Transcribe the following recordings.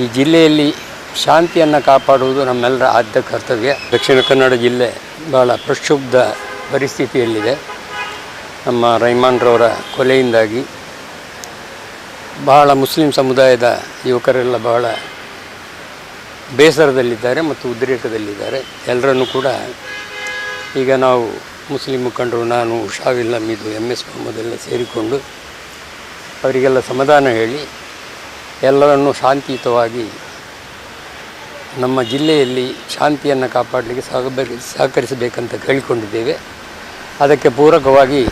ಈ ಜಿಲ್ಲೆಯಲ್ಲಿ ಶಾಂತಿಯನ್ನು ಕಾಪಾಡುವುದು ನಮ್ಮೆಲ್ಲರ ಆದ್ಯ ಕರ್ತವ್ಯ. ದಕ್ಷಿಣ ಕನ್ನಡ ಜಿಲ್ಲೆ ಭಾಳ ಪ್ರಕ್ಷುಬ್ಧ ಪರಿಸ್ಥಿತಿಯಲ್ಲಿದೆ. ನಮ್ಮ ರೈಮಾನ್ರವರ ಕೊಲೆಯಿಂದಾಗಿ ಬಹಳ ಮುಸ್ಲಿಂ ಸಮುದಾಯದ ಯುವಕರೆಲ್ಲ ಬಹಳ ಬೇಸರದಲ್ಲಿದ್ದಾರೆ ಮತ್ತು ಉದ್ರೇಕದಲ್ಲಿದ್ದಾರೆ. ಎಲ್ಲರನ್ನೂ ಕೂಡ ಈಗ ನಾವು ಮುಸ್ಲಿಂ ಮುಖಂಡರು, ನಾನು ಶಾವಿಲ್ ನಮ್ಮಿದು ಎಂ ಎಸ್ ಮೊಹಮ್ಮದ್ ಎಲ್ಲ ಸೇರಿಕೊಂಡು ಅವರಿಗೆಲ್ಲ ಸಮಾಧಾನ ಹೇಳಿ ಎಲ್ಲರನ್ನೂ ಶಾಂತಿಯುತವಾಗಿ ನಮ್ಮ ಜಿಲ್ಲೆಯಲ್ಲಿ ಶಾಂತಿಯನ್ನು ಕಾಪಾಡಲಿಕ್ಕೆ ಸಹಬೇಕು ಸಹಕರಿಸಬೇಕಂತ ಕೇಳಿಕೊಂಡಿದ್ದೇವೆ. ಅದಕ್ಕೆ ಪೂರಕವಾಗಿ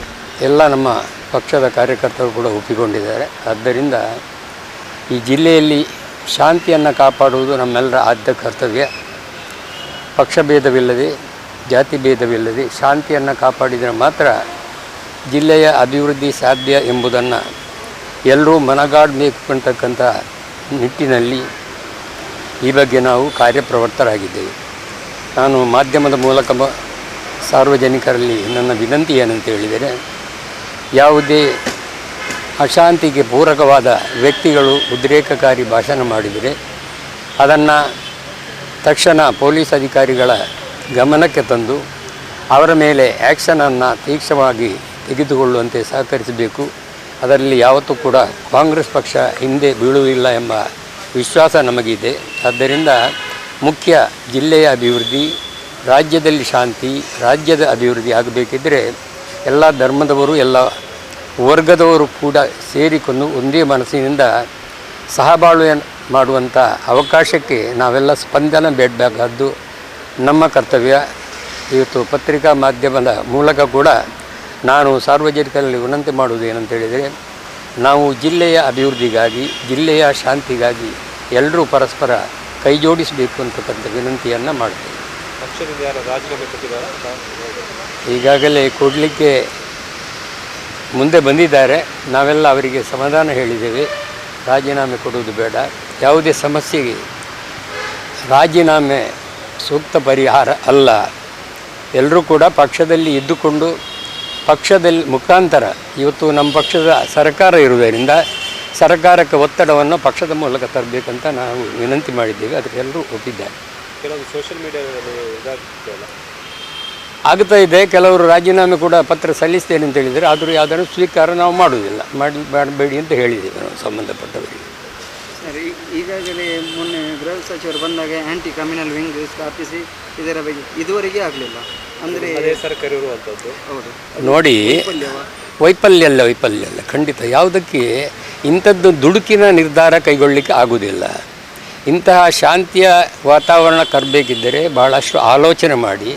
ಎಲ್ಲ ನಮ್ಮ ಪಕ್ಷದ ಕಾರ್ಯಕರ್ತರು ಕೂಡ ಒಪ್ಪಿಕೊಂಡಿದ್ದಾರೆ. ಆದ್ದರಿಂದ ಈ ಜಿಲ್ಲೆಯಲ್ಲಿ ಶಾಂತಿಯನ್ನು ಕಾಪಾಡುವುದು ನಮ್ಮೆಲ್ಲರ ಆದ್ಯ ಕರ್ತವ್ಯ. ಪಕ್ಷಭೇದವಿಲ್ಲದೆ ಜಾತಿ ಭೇದವಿಲ್ಲದೆ ಶಾಂತಿಯನ್ನು ಕಾಪಾಡಿದರೆ ಮಾತ್ರ ಜಿಲ್ಲೆಯ ಅಭಿವೃದ್ಧಿ ಸಾಧ್ಯ ಎಂಬುದನ್ನು ಎಲ್ಲರೂ ಮನಗಾಡಬೇಕು ಅಂತಕ್ಕಂಥ ನಿಟ್ಟಿನಲ್ಲಿ ಈ ಬಗ್ಗೆ ನಾವು ಕಾರ್ಯಪ್ರವೃತ್ತರಾಗಿದ್ದೇವೆ ನಾನು ಮಾಧ್ಯಮದ ಮೂಲಕ ಸಾರ್ವಜನಿಕರಲ್ಲಿ ನನ್ನ ವಿನಂತಿ ಏನಂತ ಹೇಳಿದರೆ, ಯಾವುದೇ ಅಶಾಂತಿಗೆ ಪೂರಕವಾದ ವ್ಯಕ್ತಿಗಳು ಉದ್ರೇಕಕಾರಿ ಭಾಷಣ ಮಾಡಿದರೆ, ಅದನ್ನು ತಕ್ಷಣ ಪೊಲೀಸ್ ಅಧಿಕಾರಿಗಳ ಗಮನಕ್ಕೆ ತಂದು ಅವರ ಮೇಲೆ ಆ್ಯಕ್ಷನನ್ನು ತೀಕ್ಷ್ಣವಾಗಿ ತೆಗೆದುಕೊಳ್ಳುವಂತೆ ಸಹಕರಿಸಬೇಕು. ಅದರಲ್ಲಿ ಯಾವತ್ತೂ ಕೂಡ ಕಾಂಗ್ರೆಸ್ ಪಕ್ಷ ಹಿಂದೆ ಬೀಳುವುದಿಲ್ಲ ಎಂಬ ವಿಶ್ವಾಸ ನಮಗಿದೆ. ಆದ್ದರಿಂದ ಮುಖ್ಯ ಜಿಲ್ಲೆಯ ಅಭಿವೃದ್ಧಿ, ರಾಜ್ಯದಲ್ಲಿ ಶಾಂತಿ, ರಾಜ್ಯದ ಅಭಿವೃದ್ಧಿ ಆಗಬೇಕಿದ್ದರೆ ಎಲ್ಲ ಧರ್ಮದವರು, ಎಲ್ಲ ವರ್ಗದವರು ಕೂಡ ಸೇರಿಕೊಂಡು ಒಂದೇ ಮನಸ್ಸಿನಿಂದ ಸಹಬಾಳ್ವೆ ಮಾಡುವಂಥ ಅವಕಾಶಕ್ಕೆ ನಾವೆಲ್ಲ ಸ್ಪಂದನ ಬೇಡಬೇಕಾದ್ದು ನಮ್ಮ ಕರ್ತವ್ಯ. ಇವತ್ತು ಪತ್ರಿಕಾ ಮಾಧ್ಯಮದ ಮೂಲಕ ಕೂಡ ನಾನು ಸಾರ್ವಜನಿಕರಲ್ಲಿ ವಿನಂತಿ ಮಾಡುವುದು ಏನಂತ ಹೇಳಿದರೆ ನಾವು ಜಿಲ್ಲೆಯ ಅಭಿವೃದ್ಧಿಗಾಗಿ ಜಿಲ್ಲೆಯ ಶಾಂತಿಗಾಗಿ ಎಲ್ಲರೂ ಪರಸ್ಪರ ಕೈ ಜೋಡಿಸಬೇಕು ಅಂತಕ್ಕಂಥ ವಿನಂತಿಯನ್ನು ಮಾಡ್ತೇವೆ. ಈಗಾಗಲೇ ಕೊಡಲಿಕ್ಕೆ ಮುಂದೆ ಬಂದಿದ್ದಾರೆ. ನಾವೆಲ್ಲ ಅವರಿಗೆ ಸಮಾಧಾನ ಹೇಳಿದ್ದೇವೆ. ರಾಜೀನಾಮೆ ಕೊಡುವುದು ಬೇಡ. ಯಾವುದೇ ಸಮಸ್ಯೆಗೆ ರಾಜೀನಾಮೆ ಸೂಕ್ತ ಪರಿಹಾರ ಅಲ್ಲ. ಎಲ್ಲರೂ ಕೂಡ ಪಕ್ಷದಲ್ಲಿ ಇದ್ದುಕೊಂಡು ಪಕ್ಷದಲ್ಲಿ ಮುಖಾಂತರ ಇವತ್ತು ನಮ್ಮ ಪಕ್ಷದ ಸರ್ಕಾರ ಇರುವುದರಿಂದ ಸರ್ಕಾರಕ್ಕೆ ಒತ್ತಡವನ್ನು ಪಕ್ಷದ ಮೂಲಕ ತರಬೇಕಂತ ನಾವು ವಿನಂತಿ ಮಾಡಿದ್ದೇವೆ. ಅದಕ್ಕೆ ಎಲ್ಲರೂ ಒಪ್ಪಿದ್ದಾರೆ. ಕೆಲವು ಸೋಷಿಯಲ್ ಮೀಡಿಯಾದಲ್ಲಿ ಆಗ್ತಾ ಇದೆ. ಕೆಲವರು ರಾಜೀನಾಮೆ ಕೂಡ ಪತ್ರ ಸಲ್ಲಿಸ್ತೇನೆ ಅಂತ ಹೇಳಿದರೆ ಆದರೂ ಯಾವುದನ್ನು ಸ್ವೀಕಾರ ನಾವು ಮಾಡುವುದಿಲ್ಲ. ಮಾಡಿ ಮಾಡಬೇಡಿ ಅಂತ ಹೇಳಿದ್ದೇವೆ ನಾವು ಸಂಬಂಧಪಟ್ಟವರಿಗೆ. ಈಗಾಗಲೇ ಮೊನ್ನೆ ಗೃಹ ಸಚಿವರು ಬಂದಾಗ ಆ್ಯಂಟಿ ಕಮ್ಯುನಲ್ ವಿಂಗ್ ಸ್ಥಾಪಿಸಿ ಇದರ ಬಗ್ಗೆ ಇದುವರೆಗೆ ಆಗಲಿಲ್ಲ. ಅಂದರೆ ಅದೇ ಸರ್ಕಾರ ಇರುವಂಥದ್ದು ಹೌದು. ನೋಡಿ ವೈಫಲ್ಯ ಅಲ್ಲ ವೈಫಲ್ಯ ಅಲ್ಲ ಖಂಡಿತ. ಯಾವುದಕ್ಕೆ? ಇಂಥದ್ದು ದುಡುಕಿನ ನಿರ್ಧಾರ ಕೈಗೊಳ್ಳಲಿಕ್ಕೆ ಆಗುವುದಿಲ್ಲ ಇಂತಹ ಶಾಂತಿಯ ವಾತಾವರಣ ತರಬೇಕಿದ್ದರೆ ಬಹಳಷ್ಟು ಆಲೋಚನೆ ಮಾಡಿ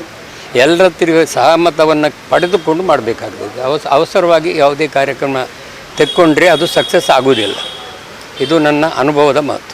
ಎಲ್ಲರ ತಿರುಗ ಸಹಮತವನ್ನು ಪಡೆದುಕೊಂಡು ಮಾಡಬೇಕಾಗ್ತದೆ. ಅವಸ ಅವಸರವಾಗಿ ಯಾವುದೇ ಕಾರ್ಯಕ್ರಮ ತೆಕ್ಕೊಂಡ್ರೆ ಅದು ಸಕ್ಸಸ್ ಆಗುವುದಿಲ್ಲ ಇದು ನನ್ನ ಅನುಭವದ ಮಾತು.